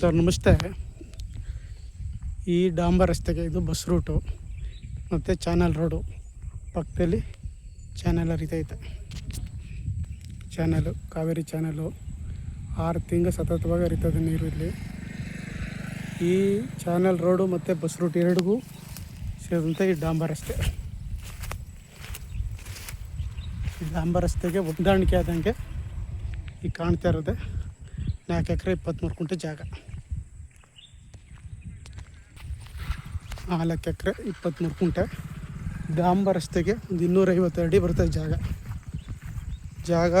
Sir, ನಮಸ್ತೆ. ಈ ಡಾಂಬರ್ ರಸ್ತೆಗೆ ಇದು ಬಸ್ ರೂಟು, ಮತ್ತು ಚಾನಲ್ ರೋಡು. ಪಕ್ಕದಲ್ಲಿ ಚಾನಲ್ ಹರಿತೈತೆ ಚಾನಲು, ಕಾವೇರಿ ಚಾನಲು. ಆರು ತಿಂಗಳು ಸತತವಾಗಿ ಹರಿತದೆ ನೀರು ಇಲ್ಲಿ. ಈ ಚಾನಲ್ ರೋಡು ಮತ್ತು ಬಸ್ ರೂಟ್ ಎರಡಿಗೂ ಸೇರಿದಂಥ ಈ ಡಾಂಬರ್ ರಸ್ತೆ. ಈ ಡಾಂಬರ್ ರಸ್ತೆಗೆ ಹೊಂದಾಣಿಕೆ ಆದಂಗೆ ಈಗ ಕಾಣ್ತಾ ಇರೋದೆ ನಾಲ್ಕು ಎಕರೆ ಇಪ್ಪತ್ತ್ಮೂರು ಕುಂಟೆ ಜಾಗ. ನಾಲ್ಕು ಎಕರೆ ಇಪ್ಪತ್ತ್ಮೂರು ಕುಂಟೆ. ಡಾಂಬರ್ ರಸ್ತೆಗೆ ಒಂದು ಇನ್ನೂರೈವತ್ತು ಅಡಿ ಬರ್ತದೆ ಜಾಗ. ಜಾಗ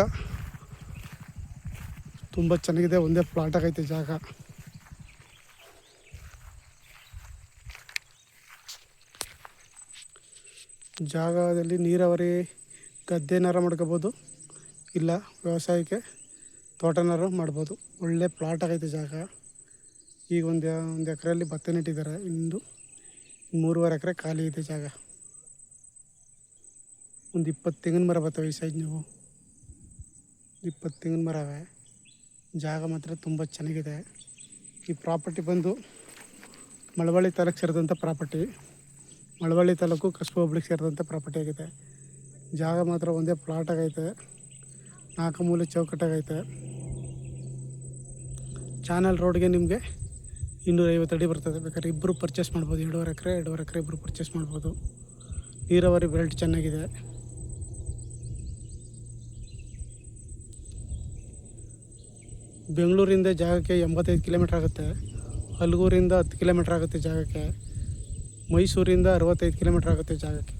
ತುಂಬ ಚೆನ್ನಾಗಿದೆ, ಒಂದೇ ಪ್ಲಾಟ್ ಆಗೈತೆ ಜಾಗ. ಜಾಗದಲ್ಲಿ ನೀರಾವರಿ ಗದ್ದೆನಾರ ಮಾಡ್ಕೋಬೋದು? ಇಲ್ಲ, ವ್ಯವಸಾಯಕ್ಕೆ ತೋಟನಾರು ಮಾಡ್ಬೋದು. ಒಳ್ಳೆ ಪ್ಲಾಟ್ ಆಗೈತೆ ಜಾಗ. ಈಗ ಒಂದು ಒಂದು ಎಕರೆಯಲ್ಲಿ ಭತ್ತ ನೆಟ್ಟಿದ್ದಾರೆ ಇಂದು ಮೂರುವರೆ ಎಕರೆ ಖಾಲಿ ಇದೆ ಜಾಗ. ಒಂದು ಇಪ್ಪತ್ತು ತೆಂಗಿನ ಮರ ಬರ್ತವೆ ಈ ಸೈಜ್ ನೀವು. ಇಪ್ಪತ್ತು ತೆಂಗಿನ ಮರ ಅವೆ ಜಾಗ ಮಾತ್ರ ತುಂಬ ಚೆನ್ನಾಗಿದೆ. ಈ ಪ್ರಾಪರ್ಟಿ ಬಂದು ಮಳವಳ್ಳಿ ತಾಲೂಕು ಸೇರಿದಂಥ ಪ್ರಾಪರ್ಟಿ ಮಳವಳ್ಳಿ ತಾಲೂಕು ಕಸ್ಬ ಹೋಬ್ಳಿಗೆ ಸೇರಿದಂಥ ಪ್ರಾಪರ್ಟಿ ಆಗಿದೆ. ಜಾಗ ಮಾತ್ರ ಒಂದೇ ಪ್ಲಾಟ್ ಆಗೈತೆ. ನಾಲ್ಕು ಮೂಲೆ ಚೌಕಟ್ಟಾಗೈತೆ. ಚಾನಲ್ ರೋಡ್ಗೆ ನಿಮಗೆ ಇನ್ನೂರೈವತ್ತು ಅಡಿ ಬರ್ತದೆ. ಬೇಕಾದ್ರೆ ಇಬ್ಬರು ಪರ್ಚೇಸ್ ಮಾಡ್ಬೋದು. ಎರಡೂವರೆ ಎಕರೆ ಎರಡೂವರೆ ಎಕರೆ ಇಬ್ಬರು ಪರ್ಚೇಸ್ ಮಾಡ್ಬೋದು. ನೀರಾವರಿ ಬೆಲ್ಟ್ ಚೆನ್ನಾಗಿದೆ. ಬೆಂಗಳೂರಿಂದ ಜಾಗಕ್ಕೆ ಎಂಬತ್ತೈದು ಕಿಲೋಮೀಟ್ರ್ ಆಗುತ್ತೆ. ಹಲಗೂರಿಂದ ಹತ್ತು ಕಿಲೋಮೀಟ್ರ್ ಆಗುತ್ತೆ ಜಾಗಕ್ಕೆ. ಮೈಸೂರಿಂದ ಅರವತ್ತೈದು ಕಿಲೋಮೀಟ್ರ್ ಆಗುತ್ತೆ ಜಾಗಕ್ಕೆ.